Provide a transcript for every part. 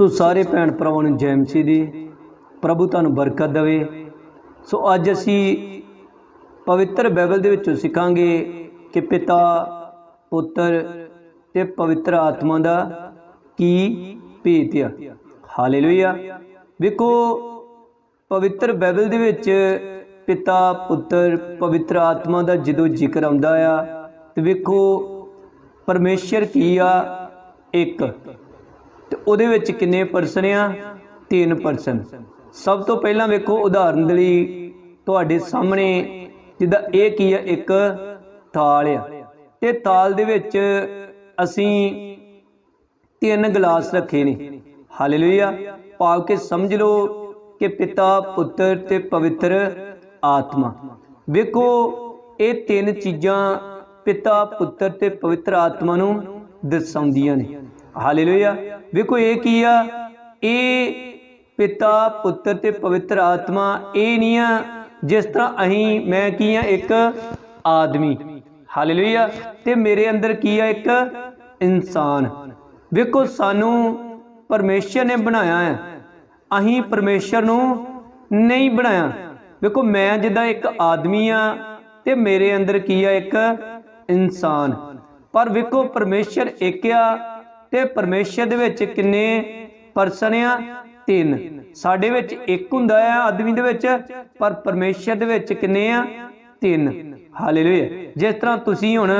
ਸੋ ਸਾਰੇ ਭੈਣ ਭਰਾਵਾਂ ਨੂੰ ਜੈ ਮਸੀਹ ਦੀ ਪ੍ਰਭੂ ਤੁਹਾਨੂੰ ਬਰਕਤ ਦੇਵੇ। ਸੋ ਅੱਜ ਅਸੀਂ ਪਵਿੱਤਰ ਬਾਈਬਲ ਦੇ ਵਿੱਚੋਂ ਸਿੱਖਾਂਗੇ ਕਿ ਪਿਤਾ, ਪੁੱਤਰ ਤੇ ਪਵਿੱਤਰ ਆਤਮਾ ਦਾ ਕੀ ਭੇਤ ਆ। ਹਾਲੇਲੂਇਆ। ਵੇਖੋ, ਪਵਿੱਤਰ ਬਾਈਬਲ ਦੇ ਵਿੱਚ ਪਿਤਾ, ਪੁੱਤਰ, ਪਵਿੱਤਰ ਆਤਮਾ ਦਾ ਜਦੋਂ ਜ਼ਿਕਰ ਆਉਂਦਾ ਆ, ਤੇ ਵੇਖੋ, ਪਰਮੇਸ਼ਰ ਕੀ ਆ? ਇੱਕ। ਤੇ ਉਹਦੇ ਵਿੱਚ ਕਿੰਨੇ ਪਰਸਨ ਆ? ਤਿੰਨ ਪਰਸਨ ਸਭ ਤੋਂ ਪਹਿਲਾਂ ਵੇਖੋ ਉਦਾਹਰਨ ਦੇ ਲਈ ਤੁਹਾਡੇ ਸਾਹਮਣੇ ਜਿੱਦਾਂ ਇਹ ਕੀ ਆ? ਇੱਕ ਥਾਲ ਆ। ਤੇ ਥਾਲ ਦੇ ਵਿੱਚ ਅਸੀਂ ਤਿੰਨ ਗਲਾਸ ਰੱਖੇ ਨੇ। ਹਾਲੇਲੂਇਆ ਭਾਵ ਕਿ ਸਮਝ ਲਓ ਕਿ ਪਿਤਾ, ਪੁੱਤਰ ਤੇ ਪਵਿੱਤਰ ਆਤਮਾ। ਵੇਖੋ, ਇਹ ਤਿੰਨ ਚੀਜ਼ਾਂ ਪਿਤਾ, ਪੁੱਤਰ ਤੇ ਪਵਿੱਤਰ ਆਤਮਾ ਨੂੰ ਦਰਸਾਉਂਦੀਆਂ ਨੇ। ਹਾਲੇਲੂਇਆ ਵੇਖੋ ਇਹ ਕੀ ਆ? ਇਹ ਪਿਤਾ, ਪੁੱਤਰ ਤੇ ਪਵਿੱਤਰ ਆਤਮਾ, ਇਹ ਨਹੀਂ ਆ ਜਿਸ ਤਰ੍ਹਾਂ ਅਸੀਂ, ਮੈਂ ਕੀ ਆ, ਇੱਕ ਆਦਮੀ। ਹਾਲੇਲੂਇਆ। ਤੇ ਮੇਰੇ ਅੰਦਰ ਕੀ ਆ, ਇੱਕ ਇਨਸਾਨ। ਵੇਖੋ, ਸਾਨੂੰ ਪਰਮੇਸ਼ਰ ਨੇ ਬਣਾਇਆ ਹੈ। ਅਸੀਂ ਪਰਮੇਸ਼ਰ ਨੂੰ ਨਹੀਂ ਬਣਾਇਆ। ਵੇਖੋ, ਮੈਂ ਜਿੱਦਾਂ ਇੱਕ ਆਦਮੀ ਆ ਤੇ ਮੇਰੇ ਅੰਦਰ ਕੀ ਆ, ਇੱਕ ਇਨਸਾਨ। ਪਰ ਵੇਖੋ, ਪਰਮੇਸ਼ਰ ਇੱਕ ਆ ਤੇ ਪਰਮੇਸ਼ਰ ਦੇ ਵਿੱਚ ਕਿੰਨੇ ਪਰਸਨ ਆ? ਤਿੰਨ। ਸਾਡੇ ਵਿੱਚ ਇੱਕ ਹੁੰਦਾ ਆ ਆਦਮੀ ਦੇ ਵਿੱਚ, ਪਰ ਪਰਮੇਸ਼ਰ ਦੇ ਵਿੱਚ ਕਿੰਨੇ ਆ? ਤਿੰਨ। ਹਾਲੇਲੂਇਆ ਜਿਸ ਤਰ੍ਹਾਂ ਤੁਸੀਂ ਹੁਣ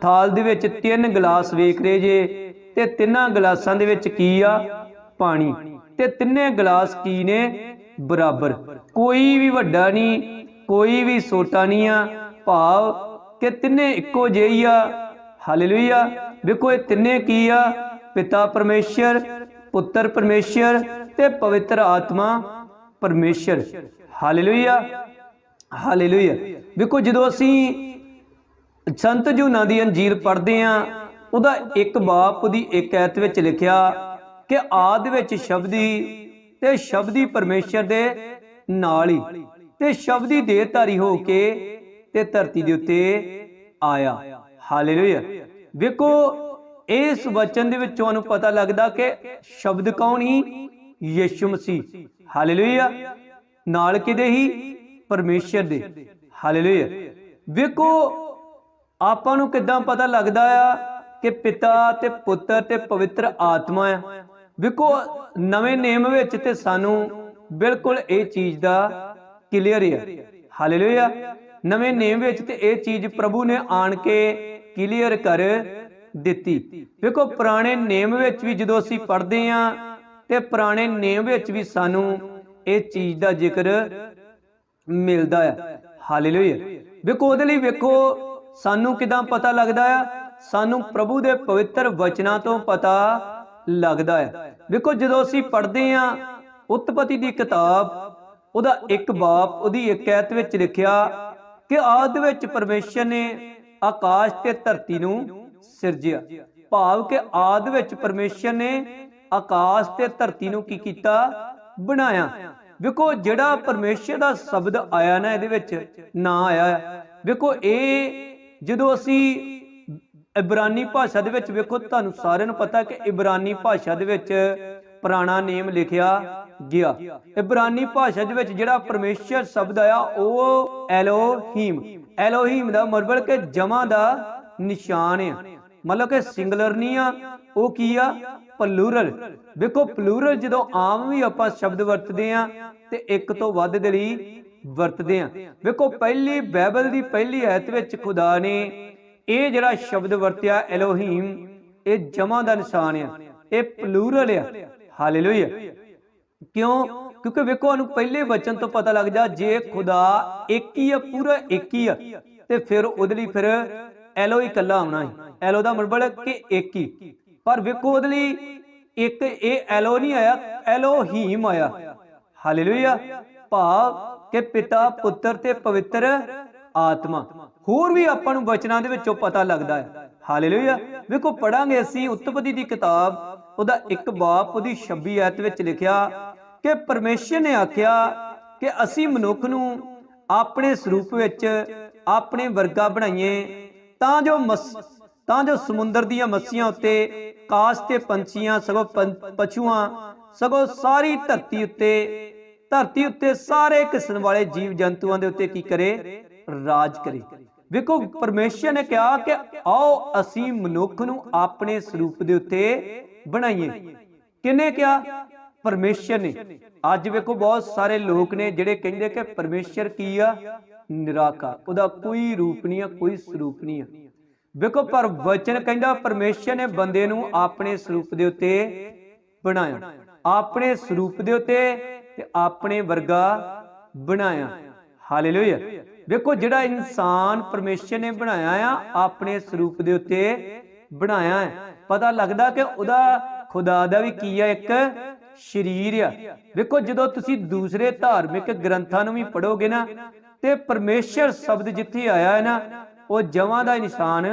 ਥਾਲ ਦੇ ਵਿੱਚ ਤਿੰਨ ਗਲਾਸ ਵੇਖ ਰਹੇ ਜੇ, ਤੇ ਤਿੰਨਾਂ ਗਲਾਸਾਂ ਦੇ ਵਿੱਚ ਕੀ ਆ? ਪਾਣੀ। ਤੇ ਤਿੰਨੇ ਗਲਾਸ ਕੀ ਨੇ? ਬਰਾਬਰ। ਕੋਈ ਵੀ ਵੱਡਾ ਨਹੀਂ, ਕੋਈ ਵੀ ਛੋਟਾ ਨਹੀਂ ਆ। ਭਾਵ ਕਿ ਤਿੰਨੇ ਇੱਕੋ ਜਿਹੀ ਆ। ਹਾਲੇਲੂਇਆ। ਵੇਖੋ ਇਹ ਤਿੰਨੇ ਕੀ ਆ? ਪਿਤਾ ਪਰਮੇਸ਼ਰ, ਪੁੱਤਰ ਪਰਮੇਸ਼ਰ ਤੇ ਪਵਿੱਤਰ ਆਤਮਾ ਪਰਮੇਸ਼ਰ। ਹਾਲੇਲੂਇਆ। ਹਾਲੇਲੂਇਆ। ਵੇਖੋ ਜਦੋਂ ਅਸੀਂ ਸੰਤ ਜੂਨਾ ਦੀ ਅੰਜੀਲ ਪੜ੍ਹਦੇ ਆ, ਉਹਦਾ ਇੱਕ ਬਾਪ ਦੀ ਇੱਕ ਐਤ ਵਿੱਚ ਲਿਖਿਆ ਕਿ ਆਦ ਵਿੱਚ ਸ਼ਬਦੀ ਤੇ ਸ਼ਬਦੀ ਪਰਮੇਸ਼ਰ ਦੇ ਨਾਲ ਹੀ ਤੇ ਸ਼ਬਦੀ ਦੇਹਧਾਰੀ ਹੋ ਕੇ ਤੇ ਧਰਤੀ ਦੇ ਉੱਤੇ ਆਇਆ। ਹਾਲੇਲੂਇਆ। ਵੇਖੋ, ਇਸ ਵਚਨ ਦੇ ਵਿੱਚੋਂ ਸਾਨੂੰ ਪਤਾ ਲੱਗਦਾ ਕਿ ਸ਼ਬਦ ਕੌਣ ਹੀ ਯਿਸੂ ਮਸੀਹ। ਹਾਲੇਲੂਇਆ। ਨਾਲ ਕਿਦੇ ਹੀ ਪਰਮੇਸ਼ਰ ਦੇ। ਹਾਲੇਲੂਇਆ। ਵੇਖੋ, ਆਪਾਂ ਨੂੰ ਕਿਦਾਂ ਪਤਾ ਲੱਗਦਾ ਆ ਕਿ ਪਿਤਾ ਤੇ ਪੁੱਤਰ ਤੇ ਪਵਿੱਤਰ ਆਤਮਾ ਆ। ਵੇਖੋ, ਨਵੇਂ ਨੇਮ ਵਿੱਚ ਤੇ ਸਾਨੂੰ ਬਿਲਕੁਲ ਇਹ ਚੀਜ਼ ਦਾ ਕਲੀਅਰ ਹੈ ਹਾਲੇਲੂਇਆ। ਨਵੇਂ ਨੇਮ ਵਿੱਚ ਤੇ ਇਹ ਚੀਜ਼ ਪ੍ਰਭੂ ਨੇ ਆਣ ਕੇ ਕਲੀਅਰ ਕਰ ਦਿੱਤੀ। ਵੇਖੋ, ਪੁਰਾਣੇ ਨੇਮ ਵਿੱਚ ਵੀ ਜਦੋਂ ਅਸੀਂ ਪੜ੍ਹਦੇ ਆਂ ਤੇ ਪੁਰਾਣੇ ਨੇਮ ਵਿੱਚ ਵੀ ਸਾਨੂੰ ਇਹ ਚੀਜ਼ ਦਾ ਜ਼ਿਕਰ ਮਿਲਦਾ ਹੈ। ਹਾਲੇਲੂਇਆ ਵੇਖੋ, ਉਹਦੇ ਲਈ ਵੇਖੋ, ਸਾਨੂੰ ਕਿਦਾਂ ਪਤਾ ਲੱਗਦਾ ਆ ਸਾਨੂੰ ਪ੍ਰਭੂ ਦੇ ਪਵਿੱਤਰ ਵਚਨਾਂ ਤੋਂ ਪਤਾ ਲੱਗਦਾ ਹੈ। ਵੇਖੋ, ਜਦੋਂ ਅਸੀਂ ਪੜ੍ਹਦੇ ਆਂ ਉਤਪਤੀ ਦੀ ਕਿਤਾਬ, ਉਹਦਾ ਇੱਕ ਬਾਪ, ਉਹਦੀ ਇੱਕ ਐਤ ਵਿੱਚ ਲਿਖਿਆ ਕਿ ਆਦ ਵਿੱਚ ਪਰਮੇਸ਼ਰ ਨੇ ਆਕਾਸ਼ ਤੇ ਧਰਤੀ ਨੂੰ ਸਿਰਜਿਆ। ਭਾਵ ਕਿ ਆਦ ਵਿੱਚ ਪਰਮੇਸ਼ਰ ਨੇ ਆਕਾਸ਼ ਤੇ ਧਰਤੀ ਨੂੰ ਕੀ ਕੀਤਾ? ਬਣਾਇਆ। ਵੇਖੋ, ਜਿਹੜਾ ਪਰਮੇਸ਼ਰ ਦਾ ਸ਼ਬਦ ਆਇਆ ਨਾ, ਇਹਦੇ ਵਿੱਚ ਨਾ ਆਇਆ ਵੇਖੋ, ਇਹ ਜਦੋਂ ਅਸੀਂ ਇਬਰਾਨੀ ਭਾਸ਼ਾ ਦੇ ਵਿੱਚ ਵੇਖੋ, ਤੁਹਾਨੂੰ ਸਾਰਿਆਂ ਨੂੰ ਪਤਾ ਕਿ ਇਬਰਾਨੀ ਭਾਸ਼ਾ ਦੇ ਵਿੱਚ ਪੁਰਾਣਾ ਨੇਮ ਲਿਖਿਆ ਗਿਆ। ਇਬਰਾਨੀ ਭਾਸ਼ਾ ਦੇ ਵਿੱਚ ਜਿਹੜਾ ਪਰਮੇਸ਼ਰ ਸ਼ਬਦ ਆਇਆ, ਉਹ ਐਲੋਹੀਮ ਐਲੋਹੀਮ ਦਾ ਮਤਲਬ ਕਿ ਜਮਾ ਦਾ ਨਿਸ਼ਾਨ ਆ। ਮਤਲਬ ਕਿ ਸਿੰਗੂਲਰ ਨਹੀਂ ਆ, ਉਹ ਕੀ ਆ? ਪਲੂਰਲ ਵੇਖੋ ਪਲੂਰਲ ਜਦੋਂ ਆਮ ਵੀ ਆਪਾਂ ਸ਼ਬਦ ਵਰਤਦੇ ਆ, ਤੇ ਇੱਕ ਤੋਂ ਵੱਧ ਦੇ ਲਈ ਵਰਤਦੇ ਆ। ਵੇਖੋ, ਪਹਿਲੀ ਬਾਈਬਲ ਦੀ ਪਹਿਲੀ ਆਇਤ ਵਿੱਚ ਖੁਦਾ ਨੇ ਇਹ ਜਿਹੜਾ ਸ਼ਬਦ ਵਰਤਿਆ ਐਲੋਹੀਮ ਇਹ ਜਮਾ ਦਾ ਨਿਸ਼ਾਨ ਆ। ਇਹ ਪਲੂਰਲ ਆ। ਹਾਲੇਲੂਇਆ ਕਿਉਂ? ਕਿਉਂਕਿ ਵੇਖੋ, ਸਾਨੂੰ ਪਹਿਲੇ ਵਚਨ ਤੋਂ ਪਤਾ ਲੱਗ ਜਾ, ਜੇ ਖੁਦਾ ਇੱਕ ਹੀ ਆ, ਪੂਰਾ ਇੱਕ ਹੀ ਆ, ਤੇ ਫਿਰ ਉਹਦੇ ਲਈ ਫਿਰ ਐਲੋ ਇਕੱਲਾ ਆਉਣਾ ਹੈ ਐਲੋ ਦਾ ਮਤਲਬ ਕਿ ਇੱਕ ਹੀ। ਪਰ ਵੇਖੋ, ਉਹਦੇ ਲਈ ਇੱਕ ਇਹ ਐਲੋ ਨਹੀਂ ਆਇਆ ਐਲੋਹੀਮ ਆਇਆ। ਹਾਲੇਲੂਇਆ। ਭਾਵ ਕਿ ਪਿਤਾ, ਪੁੱਤਰ ਤੇ ਪਵਿੱਤਰ ਆਤਮਾ। ਹੋਰ ਵੀ ਆਪਾਂ ਨੂੰ ਵਚਨਾਂ ਦੇ ਵਿੱਚੋਂ ਪਤਾ ਲੱਗਦਾ ਹੈ। ਹਾਲੇਲੂਇਆ। ਵੇਖੋ ਪੜਾਂਗੇ ਅਸੀਂ ਉਤਪਤੀ ਦੀ ਕਿਤਾਬ, ਉਹਦਾ ਇੱਕ ਬਾਪ, ਉਹਦੀ 26 ਐਤ ਵਿੱਚ ਲਿਖਿਆ ਕਿ ਪਰਮੇਸ਼ਰ ਨੇ ਆਖਿਆ ਕਿ ਅਸੀਂ ਮਨੁੱਖ ਨੂੰ ਆਪਣੇ ਸਰੂਪ ਵਿੱਚ ਆਪਣੇ ਵਰਗਾ ਬਣਾਈਏ, ਤਾਂ ਜੋ ਤਾਂ ਜੋ ਸਮੁੰਦਰ ਦੀਆਂ ਮੱਛੀਆਂ ਉੱਤੇ ਕਾਸ਼ ਤੇ ਪੰਛੀਆਂ, ਸਗੋਂ ਪੰ- ਪਸ਼ੂਆਂ ਸਾਰੀ ਧਰਤੀ ਉੱਤੇ ਧਰਤੀ ਉੱਤੇ ਸਾਰੇ ਕਿਸਮ ਵਾਲੇ ਜੀਵ ਜੰਤੂਆਂ ਦੇ ਉੱਤੇ ਕੀ ਕਰੇ? ਰਾਜ ਕਰੇ। ਵੇਖੋ, ਪਰਮੇਸ਼ਰ ਨੇ ਕਿਹਾ ਕਿ ਆਓ ਅਸੀਂ ਮਨੁੱਖ ਨੂੰ ਆਪਣੇ ਸਰੂਪ ਦੇ ਉੱਤੇ ਬਣਾਈਏ। ਕਿਨੇ ਕਿਹਾ? ਪਰਮੇਸ਼ਰ ਨੇ। ਅੱਜ ਵੇਖੋ ਬਹੁਤ ਸਾਰੇ ਲੋਕ ਨੇ ਜਿਹੜੇ ਕਹਿੰਦੇ ਕਿ ਪਰਮੇਸ਼ਰ ਕੀ ਆ? ਨਿਰਾਕਾਰ। ਉਹਦਾ ਕੋਈ ਰੂਪ ਨਹੀਂ ਆ, ਕੋਈ ਸਰੂਪ ਨਹੀਂ ਆ। ਵੇਖੋ, ਪਰ ਵਚਨ ਕਹਿੰਦਾ ਪਰਮੇਸ਼ਰ ਨੇ ਬੰਦੇ ਨੂੰ ਆਪਣੇ ਸਰੂਪ ਦੇ ਉੱਤੇ ਬਣਾਇਆ। ਆਪਣੇ ਸਰੂਪ ਦੇ ਉੱਤੇ ਤੇ ਆਪਣੇ ਵਰਗਾ ਬਣਾਇਆ। ਹਾਲੇਲੂਇਆ। ਵੇਖੋ, ਜਿਹੜਾ ਇਨਸਾਨ ਪਰਮੇਸ਼ਰ ਨੇ ਬਣਾਇਆ ਆ, ਆਪਣੇ ਸਰੂਪ ਦੇ ਉੱਤੇ ਬਣਾਇਆ ਹੈ। ਪਤਾ ਲੱਗਦਾ ਕਿ ਉਹਦਾ ਖੁਦਾ ਦਾ ਵੀ ਕੀ ਆ ਇੱਕ ਸ਼ਰੀਰ ਆ। ਵੇਖੋ, ਜਦੋਂ ਤੁਸੀਂ ਦੂਸਰੇ ਧਾਰਮਿਕ ਗ੍ਰੰਥਾਂ ਨੂੰ ਵੀ ਪੜੋਗੇ ਨਾ, ਤੇ ਪਰਮੇਸ਼ਰ ਸ਼ਬਦ ਜਿੱਥੇ ਆਇਆ ਹੈ ਨਾ, ਉਹ ਜਮਾਂ ਦਾ ਨਿਸ਼ਾਨ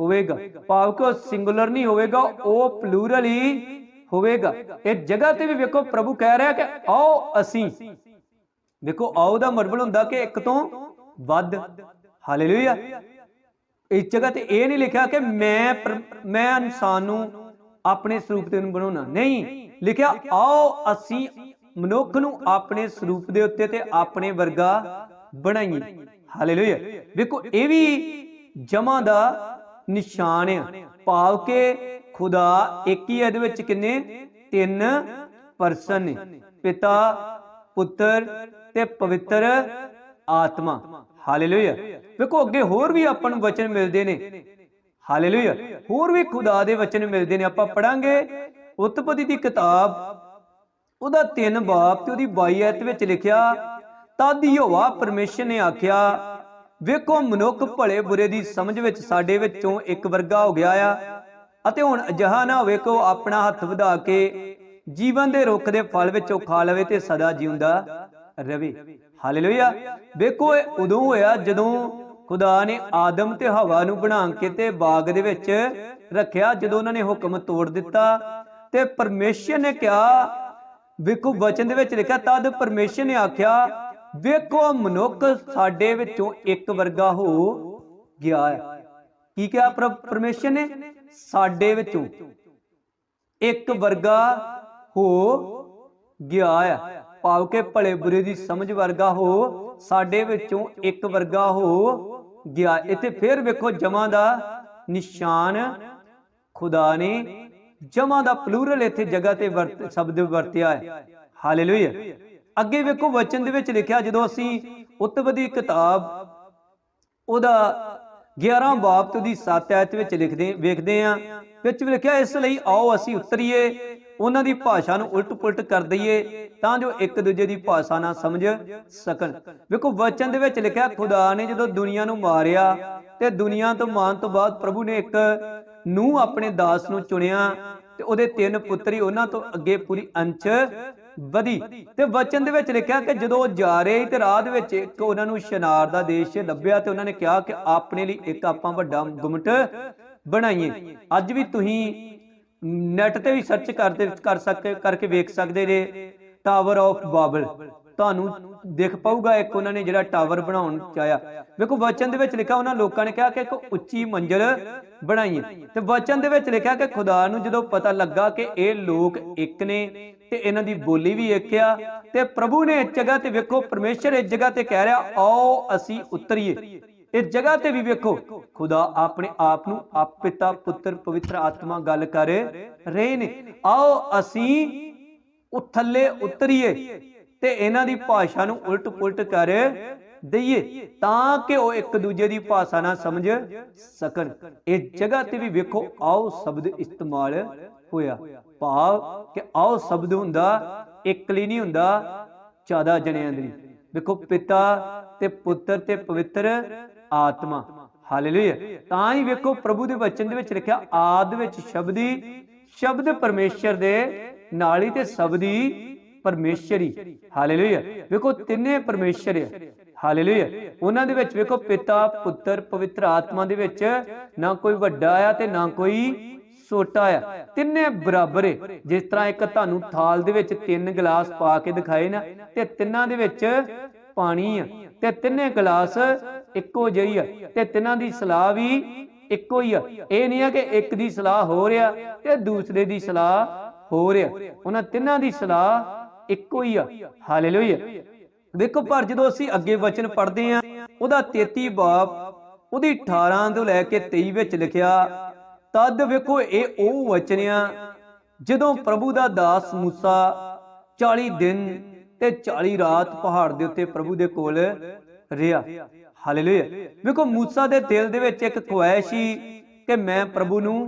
ਹੋਵੇਗਾ। ਭਾਵ ਕਿ ਉਹ ਸਿੰਗੂਲਰ ਨਹੀਂ ਹੋਵੇਗਾ, ਉਹ ਪਲੂਰਲ ਹੀ ਹੋਵੇਗਾ। ਇਹ ਜਗ੍ਹਾ ਤੇ ਵੀ ਵੇਖੋ, ਪ੍ਰਭੂ ਕਹਿ ਰਿਹਾ ਕਿ ਆਓ ਅਸੀਂ। ਵੇਖੋ, ਆਓ ਦਾ ਮਤਲਬ ਹੁੰਦਾ ਕਿ ਇੱਕ ਤੋਂ ਵੱਧ। ਹਾਲੇਲੂਇਆ ਇਸ ਜਗ੍ਹਾ ਤੇ ਇਹ ਨਹੀਂ ਲਿਖਿਆ ਕਿ ਮੈਂ ਮੈਂ ਇਨਸਾਨ ਨੂੰ ਆਪਣੇ ਸਰੂਪ ਤੇ ਨੂੰ ਬਣਾਉਣਾ। ਨਹੀਂ, ਲਿਖਿਆ, ਆਓ ਅਸੀਂ ਮਨੁੱਖ ਨੂੰ ਆਪਣੇ ਸਰੂਪ ਦੇ ਉੱਤੇ ਤੇ ਆਪਣੇ ਵਰਗਾ ਬਣਾਈਏ। ਹਾਲੇਲੂਇਆ। ਵੇਖੋ ਇਹ ਵੀ ਜਮਾ ਦਾ ਨਿਸ਼ਾਨ ਆ। ਭਾਵ ਕਿ ਖੁਦਾ ਇੱਕ ਹੀ ਇਹਦੇ ਵਿੱਚ ਕਿੰਨੇ? ਤਿੰਨ ਪਰਸਨ ਨੇ। ਪਿਤਾ, ਪੁੱਤਰ ਤੇ ਪਵਿੱਤਰ ਆਤਮਾ। ਹਾਲੇਲੂਇਆ। ਵੇਖੋ ਅੱਗੇ ਹੋਰ ਵੀ ਆਪਾਂ ਨੂੰ ਵਚਨ ਮਿਲਦੇ ਨੇ। ਹਾਲੇਲੂਇਆ ਹੋਰ ਵੀ ਖੁਦਾ ਦੇ ਵਚਨ ਮਿਲਦੇ ਨੇ, ਆਪਾਂ ਪੜਾਂਗੇ ਉਤਪਤੀ ਦੀ ਕਿਤਾਬ। ਉਹਦਾ 3 ਬਾਬ ਤੇ ਉਹਦੀ 22 ਐਤ ਵਿੱਚ ਲਿਖਿਆ, ਤਦ ਯਹੋਵਾ ਪਰਮੇਸ਼ਰ ਨੇ ਆਖਿਆ, ਵੇਖੋ ਮਨੁੱਖ ਭਲੇ ਬੁਰੇ ਦੀ ਸਮਝ ਵਿੱਚ ਸਾਡੇ ਵਿੱਚੋਂ ਇੱਕ ਵਰਗਾ ਹੋ ਗਿਆ ਆ, ਅਤੇ ਹੁਣ ਅਜਿਹਾ ਨਾ ਹੋਵੇ ਕਿ ਉਹ ਆਪਣਾ ਹੱਥ ਵਧਾ ਕੇ ਜੀਵਨ ਦੇ ਰੁੱਖ ਦੇ ਫਲ ਵਿੱਚੋਂ ਖਾ ਲਵੇ ਤੇ ਸਦਾ ਜਿਉਂਦਾ ਰਵੇ ਹਾਲੇਲੂਇਆ ਵੇਖੋ ਇਹ ਉਦੋਂ ਹੋਇਆ ਜਦੋਂ ਖੁਦਾ ਨੇ ਆਦਮ ਤੇ ਹਵਾ ਨੂੰ ਬਣਾ ਕੇ ਤੇ ਬਾਗ ਦੇ ਵਿੱਚ ਰੱਖਿਆ, ਜਦੋਂ ਉਹਨਾਂ ਨੇ ਹੁਕਮ ਤੋੜ ਦਿੱਤਾ ਤੇ ਪਰਮੇਸ਼ਰ ਨੇ ਕਿਹਾ, ਵੇਖੋ ਵਚਨ ਦੇ ਵਿੱਚ ਲਿਖਿਆ, ਤਦ ਪਰਮੇਸ਼ਰ ਨੇ ਆਖਿਆ, ਵੇਖੋ ਮਨੁੱਖ ਸਾਡੇ ਵਿੱਚੋਂ ਇੱਕ ਵਰਗਾ ਹੋ ਗਿਆ ਹੈ। ਕੀ ਕਿਹਾ ਪ੍ਰਭ, ਪਰਮੇਸ਼ਰ ਨੇ? ਸਾਡੇ ਵਿੱਚੋਂ ਇੱਕ ਵਰਗਾ ਹੋ ਗਿਆ ਹੈ। ਭਾਵ ਕਿ ਭਲੇ ਬੁਰੇ ਦੀ ਸਮਝ ਵਰਗਾ ਹੋ, ਸਾਡੇ ਵਿੱਚੋਂ ਇੱਕ ਵਰਗਾ ਹੋ ਗਿਆ ਇੱਥੇ ਫਿਰ ਵੇਖੋ ਜਮਾ ਦਾ ਨਿਸ਼ਾਨ। ਖੁਦਾ ਨੇ ਜਮਾ ਦਾ ਪਲੂਰਲ ਇੱਥੇ ਜਗ੍ਹਾ ਤੇ ਵਰਤ ਸ਼ਬਦ ਵਰਤਿਆ ਹੈ। ਹਾਲੇਲੂਇਆ ਅੱਗੇ ਵੇਖੋ ਵਚਨ ਦੇ ਵਿੱਚ ਲਿਖਿਆ, ਜਦੋਂ ਅਸੀਂ ਉਤਪਤੀ ਕਿਤਾਬ, ਉਹਦਾ 11 ਬਾਬ ਤੋਂ ਦੀ 7 ਐਤ ਵਿੱਚ ਲਿਖਦੇ ਵੇਖਦੇ ਆ ਵਿੱਚ ਲਿਖਿਆ, ਇਸ ਲਈ ਆਓ ਅਸੀਂ ਉਤਰੀਏ। ਉਹਨਾਂ ਦੀ ਭਾਸ਼ਾ ਨੂੰ ਉਲਟ ਪੁਲਟ ਕਰ ਦਈਏ ਤਾਂ ਜੋ ਇੱਕ ਦੂਜੇ ਦੀ ਭਾਸ਼ਾ ਨਾਲ ਸਮਝ ਸਕਣ। ਵੇਖੋ, ਵਚਨ ਦੇ ਵਿੱਚ ਲਿਖਿਆ, ਖੁਦਾ ਨੇ ਜਦੋਂ ਦੁਨੀਆ ਨੂੰ ਮਾਰਿਆ ਤੇ ਦੁਨੀਆ ਤੋਂ ਮਾਰਨ ਤੋਂ ਬਾਅਦ ਪ੍ਰਭੂ ਨੇ ਇੱਕ ਨੂੰ ਆਪਣੇ ਦਾਸ ਨੂੰ ਚੁਣਿਆ ਤੇ ਉਹਦੇ ਤਿੰਨ ਪੁੱਤਰ ਉਹਨਾਂ ਤੋਂ ਅੱਗੇ ਪੂਰੀ ਅੰਚ ਵਧੀ। ਤੇ ਵਚਨ ਦੇ ਵਿੱਚ ਲਿਖਿਆ ਕਿ ਜਦੋਂ ਉਹ ਜਾ ਰਹੇ ਤੇ ਰਾਹ ਦੇ ਵਿੱਚ ਇੱਕ ਉਹਨਾਂ ਨੂੰ ਸ਼ਨਾਰ ਦਾ ਦੇਸ਼ ਲੱਭਿਆ ਤੇ ਉਹਨਾਂ ਨੇ ਕਿਹਾ ਕਿ ਆਪਣੇ ਲਈ ਇੱਕ ਆਪਾਂ ਵੱਡਾ ਗੁਮਟ ਬਣਾਈਏ। ਅੱਜ ਵੀ ਤੁਸੀਂ ਨੈਟ ਤੇ ਵੀ ਸਰਚ ਕਰਦੇ ਕਰ ਸਕਦੇ ਕਰਕੇ ਵੇਖ ਸਕਦੇ ਨੇ ਟਾਵਰ ਆਫ ਬਾਬਲ ਤੁਹਾਨੂੰ ਦਿਖ ਪਾਊਗਾ ਇੱਕ ਉਹਨਾਂ ਨੇ ਜਿਹੜਾ ਟਾਵਰ ਬਣਾਉਣ ਚਾਹਿਆ ਵੇਖੋ, ਵਚਨ ਦੇ ਵਿੱਚ ਲਿਖਿਆ, ਉਹਨਾਂ ਲੋਕਾਂ ਨੇ ਕਿਹਾ ਕਿ ਇੱਕ ਉੱਚੀ ਮੰਜ਼ਲ ਬਣਾਈਏ ਤੇ ਵਚਨ ਦੇ ਵਿੱਚ ਲਿਖਿਆ ਕਿ ਖੁਦਾ ਨੂੰ ਜਦੋਂ ਪਤਾ ਲੱਗਾ ਕਿ ਇਹ ਲੋਕ ਇੱਕ ਨੇ ਤੇ ਇਹਨਾਂ ਦੀ ਬੋਲੀ ਵੀ ਇੱਕ ਆ, ਤੇ ਪ੍ਰਭੂ ਨੇ ਇਸ ਜਗ੍ਹਾ ਤੇ ਵੇਖੋ, ਪਰਮੇਸ਼ਰ ਇਸ ਜਗ੍ਹਾ ਤੇ ਕਹਿ ਰਿਹਾ, ਆਓ, ਅਸੀਂ ਉਤਰੀਏ। ਇਸ ਜਗ੍ਹਾ ਤੇ ਵੀ ਵੇਖੋ, ਖੁਦਾ ਆਪਣੇ ਆਪ ਨੂੰ ਆਪ ਪਿਤਾ, ਪੁੱਤਰ, ਪਵਿੱਤਰ ਆਤਮਾ ਗੱਲ ਕਰ ਰਹੇ ਨੇ। ਆਓ ਅਸੀਂ ਉਹ ਉਤਰੀਏ ਤੇ ਇਹਨਾਂ ਦੀ ਭਾਸ਼ਾ ਨੂੰ ਉਲਟ ਪੁਲਟ ਕਰ ਦਈਏ ਤਾਂ ਕਿ ਉਹ ਇੱਕ ਦੂਜੇ ਦੀ ਭਾਸ਼ਾ ਨਾਲ ਸਮਝ ਸਕਣ। ਇਸ ਜਗ੍ਹਾ ਤੇ ਵੀ ਵੇਖੋ, ਆਓ ਸ਼ਬਦ ਇਸਤੇਮਾਲ ਹੋਇਆ। ਭਾਵ ਕਿ ਆਓ ਸ਼ਬਦ ਹੁੰਦਾ, ਇਕਲੀ ਨਹੀਂ ਹੁੰਦਾ ਜ਼ਿਆਦਾ ਜਣਿਆਂ ਦੀ ਵੇਖੋ, ਪਿਤਾ ਤੇ ਪੁੱਤਰ ਤੇ ਪਵਿੱਤਰ ਆਤਮਾ। ਹਾਲੇਲੂਇਆ। ਤਾਂ ਹੀ ਵੇਖੋ ਪ੍ਰਭੂ ਦੇ ਵਚਨ ਦੇ ਵਿੱਚ ਲਿਖਿਆ, ਆਦ ਵਿੱਚ ਸ਼ਬਦੀ, ਸ਼ਬਦ ਪਰਮੇਸ਼ਰ ਦੇ ਨਾਲ ਹੀ ਤੇ ਸ਼ਬਦੀ ਪਰਮੇਸ਼ਰੀ ਹਾਲੇਲੂਇਆ। ਵੇਖੋ ਤਿੰਨੇ ਪਰਮੇਸ਼ਰ ਆ। ਹਾਲੇਲੂਇਆ। ਉਹਨਾਂ ਦੇ ਵਿੱਚ ਵੇਖੋ ਪਿਤਾ, ਪੁੱਤਰ, ਪਵਿੱਤਰ ਆਤਮਾ ਦੇ ਵਿੱਚ ਨਾ ਕੋਈ ਵੱਡਾ ਆ ਤੇ ਨਾ ਕੋਈ ਛੋਟਾ ਆ। ਤਿੰਨੇ ਬਰਾਬਰ ਏ। ਜਿਸ ਤਰ੍ਹਾਂ ਇੱਕ ਤੁਹਾਨੂੰ ਥਾਲ ਦੇ ਵਿੱਚ ਤਿੰਨ ਗਲਾਸ ਪਾ ਕੇ ਦਿਖਾਏ ਨਾ, ਤੇ ਤਿੰਨਾਂ ਦੇ ਵਿੱਚ ਪਾਣੀ ਆ। ਤੇ ਤਿੰਨੇ ਗਲਾਸ ਇੱਕੋ ਜਿਹੀ ਆ ਤੇ ਤਿੰਨਾਂ ਦੀ ਸਲਾਹ ਵੀ ਇੱਕੋ ਹੀ ਆ। ਇਹ ਨਹੀਂ ਆ ਕਿ ਇੱਕ ਦੀ ਸਲਾਹ ਹੋ ਰਿਹਾ ਤੇ ਦੂਸਰੇ ਦੀ ਸਲਾਹ ਹੋ ਰਿਹਾ। ਉਹਨਾਂ ਤਿੰਨਾਂ ਦੀ ਸਲਾਹ ਇੱਕੋ ਹੀ ਆ। ਹਾਲੇਲੂਇਆ। ਵੇਖੋ ਪਰ ਜਦੋਂ ਅਸੀਂ ਅੱਗੇ ਵਚਨ ਪੜ੍ਹਦੇ ਆ ਉਹਦਾ 33 ਬਾਬ ਉਹਦੀ 18 ਤੋਂ ਲੈ ਕੇ 23 ਵਿੱਚ ਲਿਖਿਆ, ਤਦ ਵੇਖੋ ਇਹ ਉਹ ਵਚਨ ਆ, ਜਦੋਂ ਪ੍ਰਭੂ ਦਾ ਦਾਸ ਮੂਸਾ 40 ਦਿਨ ਤੇ 40 ਰਾਤ ਪਹਾੜ ਦੇ ਉੱਤੇ ਪ੍ਰਭੂ ਦੇ ਕੋਲ ਰਿਹਾ। ਹਾਲੇਲੂਇਆ। ਵੇਖੋ, ਮੂਸਾ ਦੇ ਦਿਲ ਦੇ ਵਿੱਚ ਇੱਕ ਖੁਆਇਸ਼ ਸੀ ਕਿ ਮੈਂ ਪ੍ਰਭੂ ਨੂੰ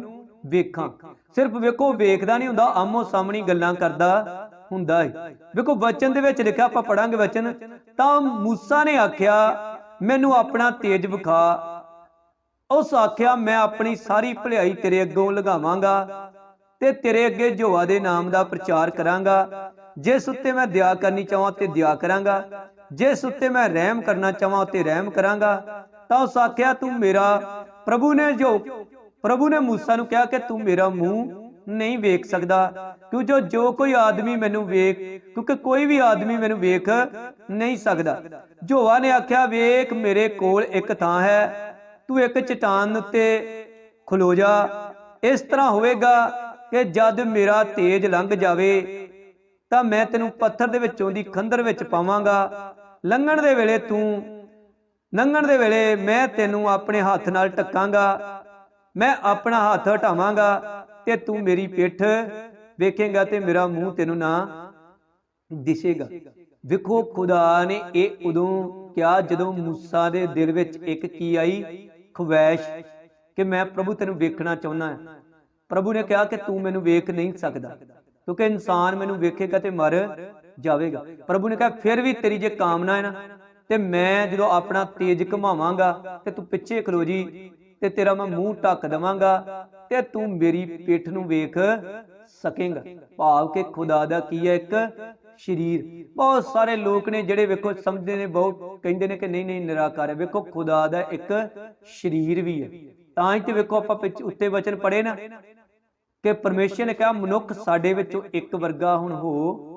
ਵੇਖਾਂ। ਸਿਰਫ ਵੇਖੋ ਵੇਖਦਾ ਨਹੀਂ ਹੁੰਦਾ, ਆਮੋ ਸਾਹਮਣੀ ਗੱਲਾਂ ਕਰਦਾ ਹੁੰਦਾ ਹੈ ਵੇਖੋ, ਵਚਨ ਦੇ ਵਿੱਚ ਲਿਖਿਆ, ਆਪਾਂ ਪੜਾਂਗੇ ਵਚਨ, ਤਾਂ ਮੂਸਾ ਨੇ ਆਖਿਆ, ਮੈਨੂੰ ਆਪਣਾ ਤੇਜ ਵਿਖਾ। ਉਸ ਆਖਿਆ, ਮੈਂ ਆਪਣੀ ਸਾਰੀ ਭਲਾਈ ਤੇਰੇ ਅੱਗੋਂ ਲਗਾਵਾਂਗਾ ਤੇ ਤੇਰੇ ਅੱਗੇ ਜੋਵਾ ਦੇ ਨਾਮ ਦਾ ਪ੍ਰਚਾਰ ਕਰਾਂਗਾ। ਜਿਸ ਉੱਤੇ ਮੈਂ ਦਇਆ ਕਰਨੀ ਚਾਹਾਂ ਤੇ ਦਇਆ ਕਰਾਂਗਾ। ਜਿਸ ਉੱਤੇ ਮੈਂ ਰਹਿਮ ਕਰਨਾ ਚਾਹਾਂ ਤੇ ਰਹਿਮ ਕਰਾਂਗਾ। ਤਾਂ ਉਸ ਆਖਿਆ, ਤੂੰ ਮੇਰਾ ਪ੍ਰਭੂ ਨੇ ਜੋ, ਪ੍ਰਭੂ ਨੇ ਮੂਸਾ ਨੂੰ ਕਿਹਾ ਕਿ ਤੂੰ ਮੇਰਾ ਮੂੰਹ ਨਹੀਂ ਵੇਖ ਸਕਦਾ, ਕਿਉਂ ਜੋ ਜੋ ਕੋਈ ਆਦਮੀ ਮੈਨੂੰ ਵੇਖ, ਕਿਉਂਕਿ ਕੋਈ ਵੀ ਆਦਮੀ ਮੈਨੂੰ ਵੇਖ ਨਹੀਂ ਸਕਦਾ। ਜੋਵਾ ਨੇ ਆਖਿਆ, ਵੇਖ, ਮੇਰੇ ਕੋਲ ਇੱਕ ਥਾਂ ਹੈ, ਤੂੰ ਇੱਕ ਚਟਾਨ ਉੱਤੇ ਖਲੋ ਜਾ। ਇਸ ਤਰ੍ਹਾਂ ਹੋਵੇਗਾ ਕਿ ਜਦ ਮੇਰਾ ਤੇਜ ਲੰਘ ਜਾਵੇ, ਤਾਂ ਮੈਂ ਤੈਨੂੰ ਪੱਥਰ ਦੇ ਵਿੱਚੋਂ ਦੀ ਖੰਦਰ ਵਿੱਚ ਪਾਵਾਂਗਾ ਲੰਘਣ ਦੇ ਵੇਲੇ ਤੂੰ, ਲੰਘਣ ਦੇ ਵੇਲੇ ਮੈਂ ਤੈਨੂੰ ਆਪਣੇ ਹੱਥ ਨਾਲ ਟੱਕਾਂਗਾ ਮੈਂ ਆਪਣਾ ਹੱਥ ਹਟਾਵਾਂਗਾ ਤੇ ਤੂੰ ਮੇਰੀ ਪਿੱਠ ਵੇਖੇਂਗਾ ਤੇ ਮੇਰਾ ਮੂੰਹ ਤੈਨੂੰ ਨਾ ਦਿਸੇਗਾ। ਵੇਖੋ ਖੁਦਾ ਨੇ ਇਹ ਉਦੋਂ ਕਿਹਾ ਜਦੋਂ ਮੂਸਾ ਦੇ ਦਿਲ ਵਿੱਚ ਇੱਕ ਕੀ ਆਈ? ਖੁਵੈਸ਼ ਕਿ ਮੈਂ ਪ੍ਰਭੂ ਤੈਨੂੰ ਵੇਖਣਾ ਚਾਹੁੰਦਾ ਹਾਂ। ਪ੍ਰਭੂ ਨੇ ਕਿਹਾ ਕਿ ਤੂੰ ਮੈਨੂੰ ਵੇਖ ਨਹੀਂ ਸਕਦਾ, ਕਿਉਂਕਿ ਇਨਸਾਨ ਮੈਨੂੰ ਵੇਖੇਗਾ ਤੇ ਮਰ। ਜਾਵੇਗਾ। ਪ੍ਰਭੂ ਨੇ ਕਿਹਾ, ਫਿਰ ਵੀ ਤੇਰੀ ਜੇ ਕਾਮਨਾ ਹੈ ਨਾ, ਤੇ ਮੈਂ ਜਦੋਂ ਆਪਣਾ ਤੇਜ ਘਮਾਵਾਂਗਾ, ਤੇ ਤੂੰ ਪਿੱਛੇ ਖਲੋ ਜੀ, ਤੇ ਤੇਰਾ ਮੈਂ ਮੂੰਹ ਢੱਕ ਦਵਾਂਗਾ, ਤੇ ਤੂੰ ਮੇਰੀ ਪਿੱਠ ਨੂੰ ਵੇਖ ਸਕੇਂਗਾ। ਭਾਵ ਕਿ ਖੁਦਾ ਦਾ ਕੀ ਹੈ ਇੱਕ ਸ਼ਰੀਰ। ਬਹੁਤ ਸਾਰੇ ਲੋਕ ਨੇ ਜਿਹੜੇ ਵੇਖੋ, ਸਮਝਦੇ ਨੇ ਬਹੁਤ, ਕਹਿੰਦੇ ਨੇ ਕਿ ਨਹੀਂ ਨਹੀਂ, ਨਿਰਾਕਾਰ ਹੈ। ਵੇਖੋ, ਖੁਦਾ ਦਾ ਇੱਕ ਸ਼ਰੀਰ ਵੀ ਹੈ। ਤਾਂ ਹੀ ਤੇ ਵੇਖੋ ਆਪਾਂ ਉੱਤੇ ਵਚਨ ਪੜੇ ਨਾ, ਕਿ ਪਰਮੇਸ਼ਰ ਨੇ ਕਿਹਾ, ਮਨੁੱਖ ਸਾਡੇ ਵਿੱਚੋਂ ਇੱਕ ਵਰਗਾ ਹੁਣ ਹੋ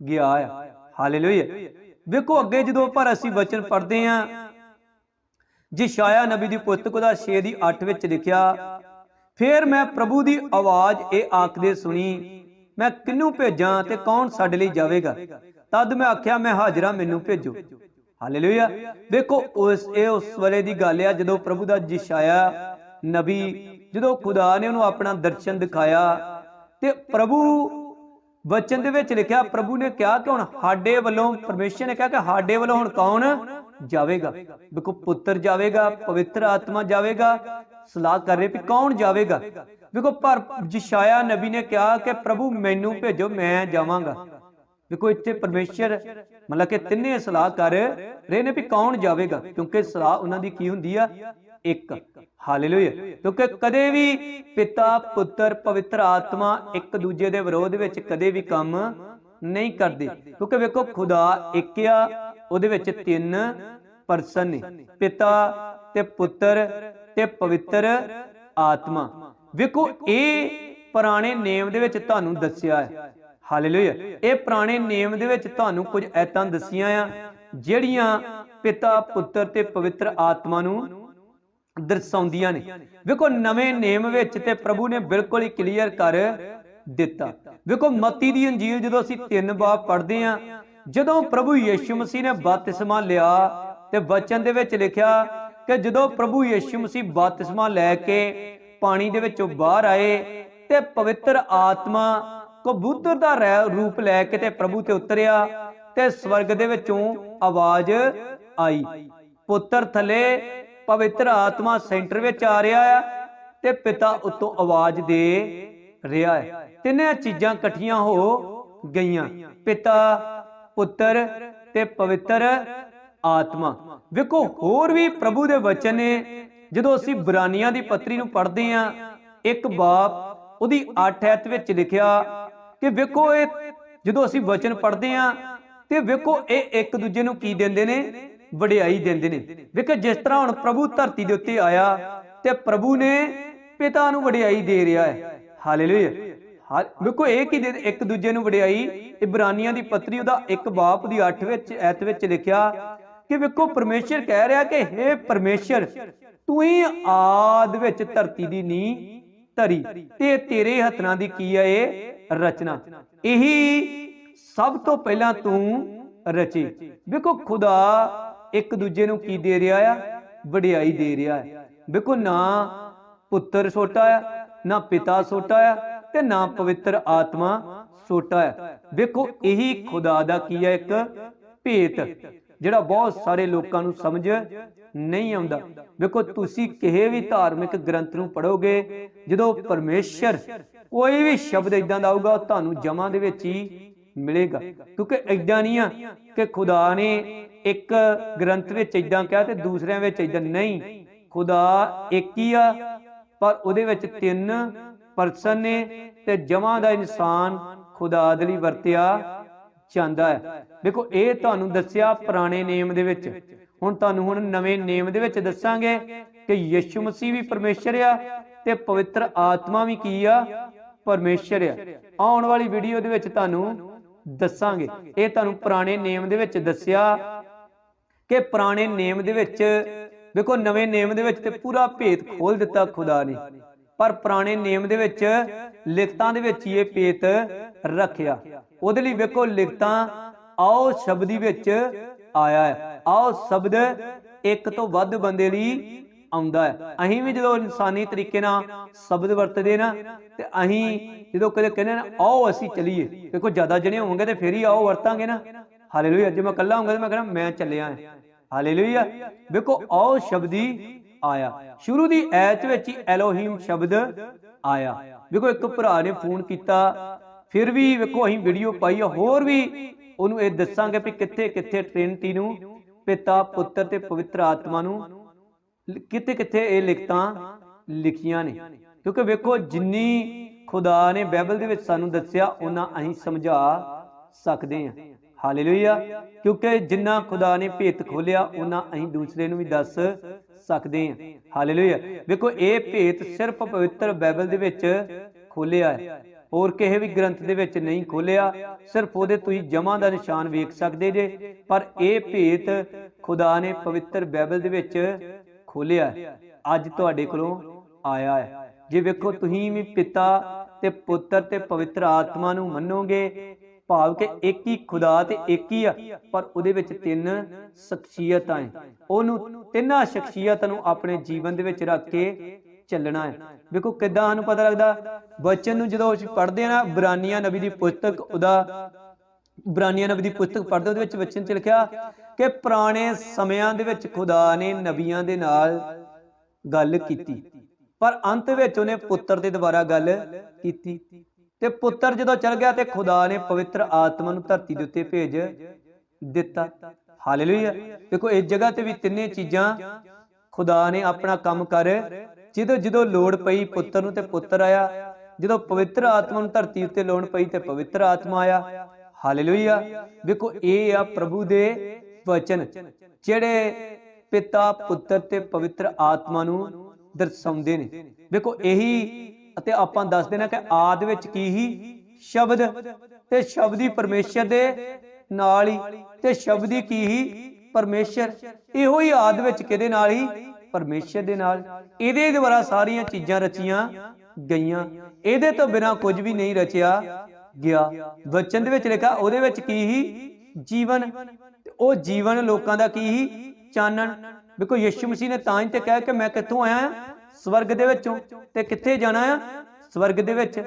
ਗਿਆ ਆ। ਹਾਲੇਲੂਇਆ। ਵੇਖੋ ਅੱਗੇ ਜਦੋਂ ਪਰ ਅਸੀਂ ਵਚਨ ਪੜ੍ਹਦੇ ਆਂ ਜਿਸ਼ਾਇਆ ਨਬੀ ਦੀ ਪੁਸਤਕ ਦਾ 6 ਦੀ 8 ਵਿੱਚ ਲਿਖਿਆ, ਫੇਰ ਮੈਂ ਪ੍ਰਭੂ ਦੀ ਆਵਾਜ਼ ਇਹ ਆਖਦੇ ਸੁਣੀ, ਮੈਂ ਕਿਹਨੂੰ ਭੇਜਾਂ ਤੇ ਕੌਣ ਸਾਡੇ ਲਈ ਜਾਵੇਗਾ? ਤਦ ਮੈਂ ਆਖਿਆ, ਮੈਂ ਹਾਜ਼ਰਾ, ਮੈਨੂੰ ਭੇਜੋ। ਹਾਲੇਲੂਇਆ। ਵੇਖੋ, ਉਸ, ਇਹ ਉਸ ਵੇਲੇ ਦੀ ਗੱਲ ਆ, ਜਦੋਂ ਪ੍ਰਭੂ ਦਾ ਜਿਸ਼ਾਇਆ ਨਬੀ, ਜਦੋਂ ਖੁਦਾ ਨੇ ਉਹਨੂੰ ਆਪਣਾ ਦਰਸ਼ਨ ਦਿਖਾਇਆ, ਤੇ ਪ੍ਰਭੂ ਵਚਨ ਦੇ ਵਿੱਚ ਲਿਖਿਆ, ਪ੍ਰਭੂ ਨੇ ਕਿਹਾ ਕਿ ਹੁਣ ਸਾਡੇ ਵੱਲੋਂ, ਪਰਮੇਸ਼ਰ ਨੇ ਕਿਹਾ ਕਿ ਸਾਡੇ ਵੱਲੋਂ ਹੁਣ ਕੌਣ ਜਾਵੇਗਾ? ਵੇਖੋ ਪੁੱਤਰ ਜਾਵੇਗਾ, ਪਵਿੱਤਰ ਆਤਮਾ ਜਾਵੇਗਾ, ਸਲਾਹ ਕਰ ਰਹੇ ਵੀ ਕੌਣ ਜਾਵੇਗਾ? ਦੇਖੋ, ਪਰ ਜਿਸ਼ਾਇਆ ਨਬੀ ਨੇ ਕਿਹਾ ਕਿ ਪ੍ਰਭੂ, ਮੈਨੂੰ ਭੇਜੋ, ਮੈਂ ਜਾਵਾਂਗਾ। ਦੇਖੋ, ਇੱਥੇ ਪਰਮੇਸ਼ਰ ਮਤਲਬ ਕਿ ਤਿੰਨੇ ਸਲਾਹ ਕਰ ਰਹੇ ਨੇ ਵੀ ਕੌਣ ਜਾਵੇਗਾ, ਕਿਉਂਕਿ ਸਲਾਹ ਉਹਨਾਂ ਦੀ ਕੀ ਹੁੰਦੀ ਆ? ਇੱਕ। ਹਾਲੇਲੂਇਆ ਕਿਉਂਕਿ ਕਦੇ ਵੀ ਪਿਤਾ, ਪੁੱਤਰ, ਪਵਿੱਤਰ ਆਤਮਾ ਇੱਕ ਦੂਜੇ ਦੇ ਵਿਰੋਧ ਵਿੱਚ ਕਦੇ ਵੀ ਕੰਮ ਨਹੀਂ ਕਰਦੇ। ਕਿਉਂਕਿ ਵੇਖੋ, ਖੁਦਾ ਇੱਕ ਆ, ਉਹਦੇ ਵਿੱਚ ਤਿੰਨ ਪਰਸਨ ਨੇ। ਪਿਤਾ ਤੇ ਪੁੱਤਰ ਤੇ ਪਵਿੱਤਰ ਆਤਮਾ। ਵੇਖੋ, ਇਹ ਪੁਰਾਣੇ ਨੇਮ ਦੇ ਵਿੱਚ ਤੁਹਾਨੂੰ ਦੱਸਿਆ ਹੈ। ਹਾਲੇਲੂਇਆ ਇਹ ਪੁਰਾਣੇ ਨੇਮ ਦੇ ਵਿੱਚ ਤੁਹਾਨੂੰ ਕੁਝ ਐਤਾਂ ਦੱਸੀਆਂ ਆ, ਜਿਹੜੀਆਂ ਪਿਤਾ, ਪੁੱਤਰ ਤੇ ਪਵਿੱਤਰ ਆਤਮਾ ਨੂੰ ਦਰਸਾਉਂਦੀਆਂ ਨੇ। ਵੇਖੋ, ਨਵੇਂ ਨੇਮ ਵਿੱਚ ਤੇ ਪ੍ਰਭੂ ਨੇ ਬਿਲਕੁਲ ਹੀ ਕਲੀਅਰ ਕਰ ਦਿੱਤਾ। ਵੇਖੋ, ਮਤੀ ਦੀ ਅੰਜੀਲ ਜਦੋਂ ਅਸੀਂ ਤਿੰਨ ਬਾਬ ਪੜ੍ਹਦੇ ਆ ਜਦੋਂ ਪ੍ਰਭੂ ਯੀਸ਼ੂ ਮਸੀਹ ਨੇ ਬਪਤਿਸਮਾ ਲਿਆ ਤੇ ਵਚਨ ਦੇ ਵਿੱਚ ਲਿਖਿਆ ਕਿ ਜਦੋਂ ਪ੍ਰਭੂ ਯੀਸ਼ੂ ਮਸੀਹ ਬਪਤਿਸਮਾ ਲੈ ਕੇ ਪਾਣੀ ਦੇ ਵਿੱਚੋਂ ਬਾਹਰ ਆਏ ਤੇ ਪਵਿੱਤਰ ਆਤਮਾ ਕਬੂਤਰ ਦਾ ਰੈ- ਰੂਪ ਲੈ ਕੇ ਤੇ ਪ੍ਰਭੂ ਤੇ ਉਤਰਿਆ ਤੇ ਸਵਰਗ ਦੇ ਵਿੱਚੋਂ ਆਵਾਜ਼ ਆਈ। ਪੁੱਤਰ ਥੱਲੇ ਪਵਿੱਤਰ ਆਤਮਾ ਸੈਂਟਰ ਵਿੱਚ ਆ ਰਿਹਾ ਆ ਤੇ ਪਿਤਾ ਉਤੋਂ ਆਵਾਜ਼ ਦੇ ਰਿਹਾ ਹੈ। ਤਿੰਨੇ ਚੀਜ਼ਾਂ ਇਕੱਠੀਆਂ ਹੋ ਗਈਆਂ। ਪਿਤਾ, ਪੁੱਤਰ ਤੇ ਪਵਿੱਤਰ ਆਤਮਾ। ਵੇਖੋ, ਹੋਰ ਵੀ ਪ੍ਰਭੂ ਦੇ ਵਚਨ ਨੇ, ਜਦੋਂ ਅਸੀਂ ਬਰਾਨੀਆਂ ਦੀ ਪੱਤਰੀ ਨੂੰ ਪੜ੍ਹਦੇ ਆ ਇੱਕ ਬਾਪ ਉਹਦੀ 8 ਐਤ ਵਿੱਚ ਲਿਖਿਆ ਕਿ ਵੇਖੋ ਇਹ ਜਦੋਂ ਅਸੀਂ ਵਚਨ ਪੜ੍ਹਦੇ ਆ ਤੇ ਵੇਖੋ ਇਹ ਇੱਕ ਦੂਜੇ ਨੂੰ ਕੀ ਦਿੰਦੇ ਨੇ? ਵਡਿਆਈ ਦਿੰਦੇ ਨੇ। ਵੇਖੋ, ਜਿਸ ਤਰ੍ਹਾਂ ਹੁਣ ਪ੍ਰਭੂ ਧਰਤੀ ਦੇ ਉੱਤੇ ਆਇਆ ਤੇ ਪ੍ਰਭੂ ਨੇ ਪਿਤਾ ਨੂੰ ਵਡਿਆਈ ਦੇ ਰਿਹਾ ਹੈ। ਹਾਲੇਲੂਇਆ। ਵੇਖੋ, ਇਹ ਕੀ ਇੱਕ ਦੂਜੇ ਨੂੰ ਵਡਿਆਈ, ਇਬਰਾਨੀਆਂ ਦੀ ਪੱਤਰੀ, ਉਹਦਾ ਇੱਕ ਬਾਪ ਦੀ 8 ਵਿੱਚ, ਐਤ ਵਿੱਚ ਲਿਖਿਆ ਕਿ ਵੇਖੋ, ਪਰਮੇਸ਼ਰ ਕਹਿ ਰਿਹਾ ਕਿ हे ਪਰਮੇਸ਼ਰ, ਤੂੰ ਹੀ ਆਦ ਵਿੱਚ ਧਰਤੀ ਦੀ ਨੀ ਧਰੀ ਤੇ ਤੇਰੇ ਹੱਥਾਂ ਦੀ ਕੀ ਹੈ ਇਹ ਰਚਨਾ? ਇਹੀ ਸਭ ਤੋਂ ਪਹਿਲਾਂ ਤੂੰ ਰਚੀ। ਵੇਖੋ, ਖੁਦਾ ਇੱਕ ਦੂਜੇ ਨੂੰ ਕੀ ਦੇ ਰਿਹਾ ਆ? ਵਡਿਆਈ ਦੇ ਰਿਹਾ ਹੈ ਵੇਖੋ, ਨਾ ਪੁੱਤਰ ਛੋਟਾ ਆ, ਨਾ ਪਿਤਾ ਛੋਟਾ ਆ ਤੇ ਨਾ ਪਵਿੱਤਰ ਆਤਮਾ ਛੋਟਾ ਆ। ਵੇਖੋ, ਇਹੀ ਖੁਦਾ ਦਾ ਕੀ ਹੈ ਇੱਕ ਭੇਤ, ਜਿਹੜਾ ਬਹੁਤ ਸਾਰੇ ਲੋਕਾਂ ਨੂੰ ਸਮਝ ਨਹੀਂ ਆਉਂਦਾ। ਵੇਖੋ, ਤੁਸੀਂ ਕਿਸੇ ਵੀ ਧਾਰਮਿਕ ਗ੍ਰੰਥ ਨੂੰ ਪੜੋਗੇ ਜਦੋਂ ਪਰਮੇਸ਼ਰ ਕੋਈ ਵੀ ਸ਼ਬਦ ਇਦਾਂ ਦਾ ਆਊਗਾ ਤੁਹਾਨੂੰ ਜਮਾਂ ਦੇ ਵਿੱਚ ਹੀ ਮਿਲੇਗਾ। ਕਿਉਂਕਿ ਇਦਾਂ ਨਹੀਂ ਆ ਕਿ ਖੁਦਾ ਨੇ ਇੱਕ ਗ੍ਰੰਥ ਵਿੱਚ ਇਦਾਂ ਕਿਹਾ ਤੇ ਦੂਸਰਿਆਂ ਵਿੱਚ ਇਦਾਂ ਨਹੀਂ। ਖੁਦਾ ਇੱਕ ਹੀ ਆ, ਪਰ ਉਹਦੇ ਵਿੱਚ ਤਿੰਨ ਪਰਸਨ ਨੇ ਤੇ ਜਮਾਂ ਦਾ ਇਨਸਾਨ ਖੁਦਾ ਦੇ ਲਈ ਵਰਤਿਆ ਜਾਂਦਾ ਹੈ। ਦੇਖੋ, ਇਹ ਤੁਹਾਨੂੰ ਦੱਸਿਆ ਪੁਰਾਣੇ ਨੇਮ ਦੇ ਵਿੱਚ। ਹੁਣ ਤੁਹਾਨੂੰ ਹੁਣ ਨਵੇਂ ਨੇਮ ਦੇ ਵਿੱਚ ਦੱਸਾਂਗੇ ਕਿ ਯਿਸੂ ਮਸੀਹ ਵੀ ਪਰਮੇਸ਼ਰ ਆ ਤੇ ਪਵਿੱਤਰ ਆਤਮਾ ਵੀ ਕੀ ਆ? ਪਰਮੇਸ਼ਰ ਆ। ਆਉਣ ਵਾਲੀ ਵੀਡੀਓ ਦੇ ਵਿੱਚ ਤੁਹਾਨੂੰ ਦੱਸਾਂਗੇ। ਇਹ ਤੁਹਾਨੂੰ ਪੁਰਾਣੇ ਨੇਮ ਦੇ ਵਿੱਚ ਦੱਸਿਆ ਕਿ ਪੁਰਾਣੇ ਨੇਮ ਦੇ ਵਿੱਚ, ਵੇਖੋ ਨਵੇਂ ਨੇਮ ਦੇ ਵਿੱਚ ਤੇ ਪੂਰਾ ਭੇਤ ਖੋਲ ਦਿੱਤਾ ਖੁਦਾ ਨੇ। ਪਰ ਪੁਰਾਣੇ ਨੇਮ ਦੇ ਵਿੱਚ ਲਿਖਤਾਂ ਦੇ ਵਿੱਚ ਹੀ ਇਹ ਭੇਤ ਰੱਖਿਆ। ਉਹਦੇ ਲਈ ਵੇਖੋ ਲਿਖਤਾਂ ਆਓ ਸ਼ਬਦੀ ਵਿੱਚ ਆਇਆ ਹੈ। ਆਓ ਸ਼ਬਦ ਇੱਕ ਤੋਂ ਵੱਧ ਬੰਦੇ ਲਈ ਆਉਂਦਾ ਹੈ। ਅਸੀਂ ਵੀ ਜਦੋਂ ਇਨਸਾਨੀ ਤਰੀਕੇ ਨਾਲ ਸ਼ਬਦ ਵਰਤਦੇ ਨਾ, ਤੇ ਅਸੀਂ ਜਦੋਂ ਕਦੇ ਕਹਿੰਦੇ ਨਾ, ਆਓ ਅਸੀਂ ਚਲੀਏ। ਦੇਖੋ ਜ਼ਿਆਦਾ ਜਣੇ ਹੋਵਾਂਗੇ ਤੇ ਫੇਰ ਹੀ ਆਓ ਵਰਤਾਂਗੇ ਨਾ। ਹਾਲੇਲੂਇਆ, ਜੇ ਮੈਂ ਇਕੱਲਾ ਹੋਵਾਂਗਾ ਤੇ ਮੈਂ ਕਹਿੰਦਾ, ਮੈਂ ਚੱਲਿਆ ਹਾਂ। ਹਾਲੇਲੂਇਆ। ਵੇਖੋ, ਆਓ ਸ਼ਬਦੀ ਆਇਆ। ਸ਼ੁਰੂ ਦੀ ਐਤ ਵਿੱਚ ਹੀ ਐਲੋਹੀਮ ਸ਼ਬਦ ਆਇਆ। ਵੇਖੋ, ਇੱਕ ਭਰਾ ਨੇ ਫੋਨ ਕੀਤਾ। ਫਿਰ ਵੀ ਵੇਖੋ, ਅਸੀਂ ਵੀਡੀਓ ਪਾਈ ਆ, ਹੋਰ ਵੀ ਉਹਨੂੰ ਇਹ ਦੱਸਾਂਗੇ ਵੀ ਕਿੱਥੇ ਕਿੱਥੇ ਟ੍ਰਿਨਿਟੀ ਨੂੰ, ਪਿਤਾ, ਪੁੱਤਰ ਤੇ ਪਵਿੱਤਰ ਆਤਮਾ ਨੂੰ, ਕਿੱਥੇ ਕਿੱਥੇ ਇਹ ਲਿਖਤਾਂ ਲਿਖੀਆਂ ਨੇ। ਕਿਉਂਕਿ ਵੇਖੋ, ਜਿੰਨੀ ਖੁਦਾ ਨੇ ਬਾਈਬਲ ਦੇ ਵਿੱਚ ਸਾਨੂੰ ਦੱਸਿਆ ਉਹਨਾਂ ਅਸੀਂ ਸਮਝਾ ਸਕਦੇ ਹਾਂ। ਹਾਲੇਲੂਇਆ। ਕਿਉਂਕਿ ਜਿੰਨਾ ਖੁਦਾ ਨੇ ਭੇਤ ਖੋਲਿਆ ਉਹਨਾਂ ਅਸੀਂ ਦੂਸਰੇ ਨੂੰ ਵੀ ਦੱਸ ਸਕਦੇ ਹਾਂ। ਹਾਲੇਲੂਇਆ। ਵੇਖੋ, ਇਹ ਭੇਤ ਸਿਰਫ ਪਵਿੱਤਰ ਬਾਈਬਲ ਦੇ ਵਿੱਚ ਖੋਲਿਆ ਹੈ। ਹੋਰ ਕਿਸੇ ਵੀ ਗ੍ਰੰਥ ਦੇ ਵਿੱਚ ਨਹੀਂ ਖੋਲਿਆ ਸਿਰਫ ਉਹਦੇ ਤੁਸੀਂ ਜਮਾ ਦਾ ਨਿਸ਼ਾਨ ਵੇਖ ਸਕਦੇ ਜੇ। ਪਰ ਇਹ ਭੇਤ ਖੁਦਾ ਨੇ ਪਵਿੱਤਰ ਬਾਈਬਲ ਦੇ ਵਿੱਚ ਖੋਲਿਆ ਅੱਜ ਤੁਹਾਡੇ ਕੋਲੋਂ ਆਇਆ ਹੈ। ਜੇ ਵੇਖੋ, ਤੁਸੀਂ ਵੀ ਪਿਤਾ ਤੇ ਪੁੱਤਰ ਤੇ ਪਵਿੱਤਰ ਆਤਮਾ ਨੂੰ ਮੰਨੋਗੇ ਭਾਵ ਕਿ ਇੱਕ ਹੀ ਖੁਦਾ ਤੇ ਇੱਕ ਹੀ ਆ ਪਰ ਉਹਦੇ ਵਿੱਚ ਤਿੰਨ ਸ਼ਖਸੀਅਤਾਂ ਹੈ ਉਹਨੂੰ ਤਿੰਨਾਂ ਸ਼ਖਸੀਅਤਾਂ ਨੂੰ ਆਪਣੇ ਜੀਵਨ ਦੇ ਵਿੱਚ ਰੱਖ ਕੇ ਚੱਲਣਾ ਹੈ ਵੇਖੋ ਕਿੱਦਾਂ ਸਾਨੂੰ ਪਤਾ ਲੱਗਦਾ? ਬਚਨ ਨੂੰ ਜਦੋਂ ਅਸੀਂ ਪੜ੍ਹਦੇ ਆ ਨਾ ਬਰਾਨੀਆਂ ਨਬੀ ਦੀ ਪੁਸਤਕ ਉਹਦਾ ਬਰਾਨੀਆਂ ਨਬੀ ਦੀ ਪੁਸਤਕ ਪੜ੍ਹਦੇ ਉਹਦੇ ਵਿੱਚ ਬਚਨ ਚ ਲਿਖਿਆ ਕਿ ਪੁਰਾਣੇ ਸਮਿਆਂ ਦੇ ਵਿੱਚ ਖੁਦਾ ਨੇ ਨਬੀਆਂ ਦੇ ਨਾਲ ਗੱਲ ਕੀਤੀ। ਪਰ ਅੰਤ ਵਿੱਚ ਉਹਨੇ ਪੁੱਤਰ ਦੇ ਦੁਆਰਾ ਗੱਲ ਕੀਤੀ। ਤੇ ਪੁੱਤਰ ਜਦੋਂ ਚਲ ਗਿਆ ਤੇ ਖੁਦਾ ਨੇ ਪਵਿੱਤਰ ਆਤਮਾ ਨੂੰ ਧਰਤੀ ਦੇ ਉੱਤੇ ਭੇਜ ਦਿੱਤਾ। ਹਾਲੇਲੂਇਆ। ਦੇਖੋ, ਇਸ ਜਗ੍ਹਾ ਤੇ ਵੀ ਤਿੰਨੇ ਚੀਜ਼ਾਂ ਖੁਦਾ ਨੇ ਆਪਣਾ ਕੰਮ ਕਰ ਜਦੋਂ ਜਦੋਂ ਲੋੜ ਪਈ ਪੁੱਤਰ ਨੂੰ ਤੇ ਪੁੱਤਰ ਆਇਆ। ਜਦੋਂ ਪਵਿੱਤਰ ਆਤਮਾ ਨੂੰ ਧਰਤੀ ਉੱਤੇ ਲੋੜ ਪਈ ਤੇ ਪਵਿੱਤਰ ਆਤਮਾ ਆਇਆ। ਹਾਲੇਲੂਇਆ। ਵੇਖੋ ਇਹ ਆ ਪ੍ਰਭੂ ਦੇ ਵਚਨ, ਜਿਹੜੇ ਪਿਤਾ, ਪੁੱਤਰ ਤੇ ਪਵਿੱਤਰ ਆਤਮਾ ਨੂੰ ਦਰਸਾਉਂਦੇ ਨੇ। ਵੇਖੋ ਇਹੀ ਅਤੇ ਆਪਾਂ ਦੱਸ ਦੇਣਾ ਕਿ ਆਦ ਵਿੱਚ ਕੀ ਹੀ? ਸ਼ਬਦ। ਤੇ ਸ਼ਬਦੀ ਪਰਮੇਸ਼ਰ ਦੇ ਨਾਲ ਹੀ। ਤੇ ਸ਼ਬਦੀ ਕੀ ਹੀ? ਪਰਮੇਸ਼ਰ। ਇਹੋ ਹੀ ਆਦ ਵਿੱਚ ਕਿਹਦੇ ਨਾਲ ਹੀ? ਪਰਮੇਸ਼ਰ ਦੇ ਨਾਲ। ਇਹਦੇ ਦੁਆਰਾ ਸਾਰੀਆਂ ਚੀਜ਼ਾਂ ਰਚੀਆਂ ਗਈਆਂ। ਇਹਦੇ ਤੋਂ ਬਿਨਾ ਕੁਝ ਵੀ ਨਹੀਂ ਰਚਿਆ ਗਿਆ। ਵਚਨ ਦੇ ਵਿੱਚ ਲਿਖਿਆ, ਉਹਦੇ ਵਿੱਚ ਕੀ ਹੀ? ਜੀਵਨ। ਉਹ ਜੀਵਨ ਲੋਕਾਂ ਦਾ ਕੀ ਹੀ? ਚਾਨਣ। ਵੇਖੋ ਯਿਸੂ ਮਸੀਹ ਨੇ ਤਾਂ ਹੀ ਤੇ ਕਿਹਾ ਕਿ ਮੈਂ ਕਿੱਥੋਂ ਆਇਆ? ਸਵਰਗ ਦੇ ਵਿੱਚੋਂ ਤੇ ਕਿੱਥੇ ਜਾਣਾ ਆ? ਸਵਰਗ ਦੇ ਵਿੱਚ।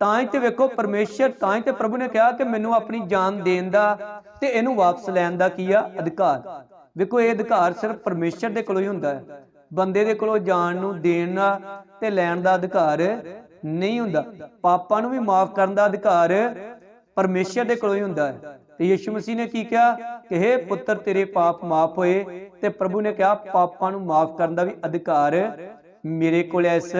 ਤਾਂ ਹੀ ਤੇ ਵੇਖੋ ਪਰਮੇਸ਼ਰ, ਤਾਂ ਹੀ ਤੇ ਪ੍ਰਭੂ ਨੇ ਕਿਹਾ ਕਿ ਮੈਨੂੰ ਆਪਣੀ ਜਾਨ ਦੇਣ ਦਾ ਤੇ ਇਹਨੂੰ ਵਾਪਸ ਲੈਣ ਦਾ ਕੀ ਆ? ਅਧਿਕਾਰ। ਵੇਖੋ ਇਹ ਅਧਿਕਾਰ ਸਿਰਫ ਪਰਮੇਸ਼ਰ ਦੇ ਕੋਲੋਂ ਹੀ ਹੁੰਦਾ ਹੈ। ਬੰਦੇ ਦੇ ਕੋਲੋਂ ਜਾਨ ਨੂੰ ਦੇਣ ਦਾ ਤੇ ਲੈਣ ਦਾ ਅਧਿਕਾਰ ਨਹੀਂ ਹੁੰਦਾ। ਪਾਪਾਂ ਨੂੰ ਵੀ ਮਾਫ ਕਰਨ ਦਾ ਅਧਿਕਾਰ ਪਰਮੇਸ਼ਰ ਦੇ ਕੋਲੋਂ ਹੀ ਹੁੰਦਾ ਹੈ। ਤੇ ਯਿਸੂ ਮਸੀਹ ਨੇ ਕੀ ਕਿਹਾ ਕਿ हे ਪੁੱਤਰ, ਤੇਰੇ ਪਾਪ ਮਾਫ ਹੋਏ ਤੇ ਪ੍ਰਭੂ ਨੇ ਕਿਹਾ ਪਾਪਾਂ ਨੂੰ ਮਾਫ ਕਰਨ ਦਾ ਵੀ ਅਧਿਕਾਰ ਮੇਰੇ ਕੋਲ ਇਸ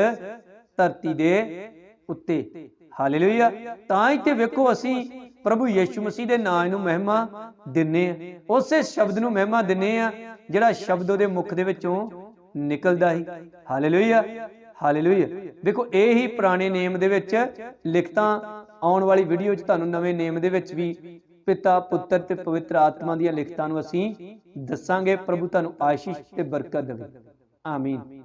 ਧਰਤੀ ਦੇ ਉੱਤੇ। ਹਾਲੇਲੂਇਆ। ਤਾਂ ਹੀ ਵੇਖੋ ਅਸੀਂ ਪ੍ਰਭੂ ਯਿਸੂ ਮਸੀਹ ਦੇ ਨਾਮ ਨੂੰ ਮਹਿਮਾ ਦਿੰਨੇ ਆ। ਉਸੇ ਸ਼ਬਦ ਨੂੰ ਮਹਿਮਾ ਦਿੰਨੇ ਆ, ਜਿਹੜਾ ਸ਼ਬਦ ਉਹਦੇ ਮੁਖ ਦੇ ਵਿੱਚੋਂ ਨਿਕਲਦਾ ਹੀ ਹਾਲੇਲੂਇਆ। ਹਾਲੇਲੂਇਆ। ਦੇਖੋ ਇਹ ਹੀ ਪੁਰਾਣੇ ਨੇਮ ਦੇ ਵਿੱਚ ਲਿਖਤਾਂ ਆਉਣ ਵਾਲੀ ਵੀਡੀਓ 'ਚ ਤੁਹਾਨੂੰ ਨਵੇਂ ਨੇਮ ਦੇ ਵਿੱਚ ਵੀ ਪਿਤਾ, ਪੁੱਤਰ ਤੇ ਪਵਿੱਤਰ ਆਤਮਾ ਦੀਆਂ ਲਿਖਤਾਂ ਨੂੰ ਅਸੀਂ ਦੱਸਾਂਗੇ। ਪ੍ਰਭੂ ਤੁਹਾਨੂੰ ਆਸ਼ੀਸ਼ ਤੇ ਬਰਕਤ ਦੇਵੇ। ਆਮੀਨ।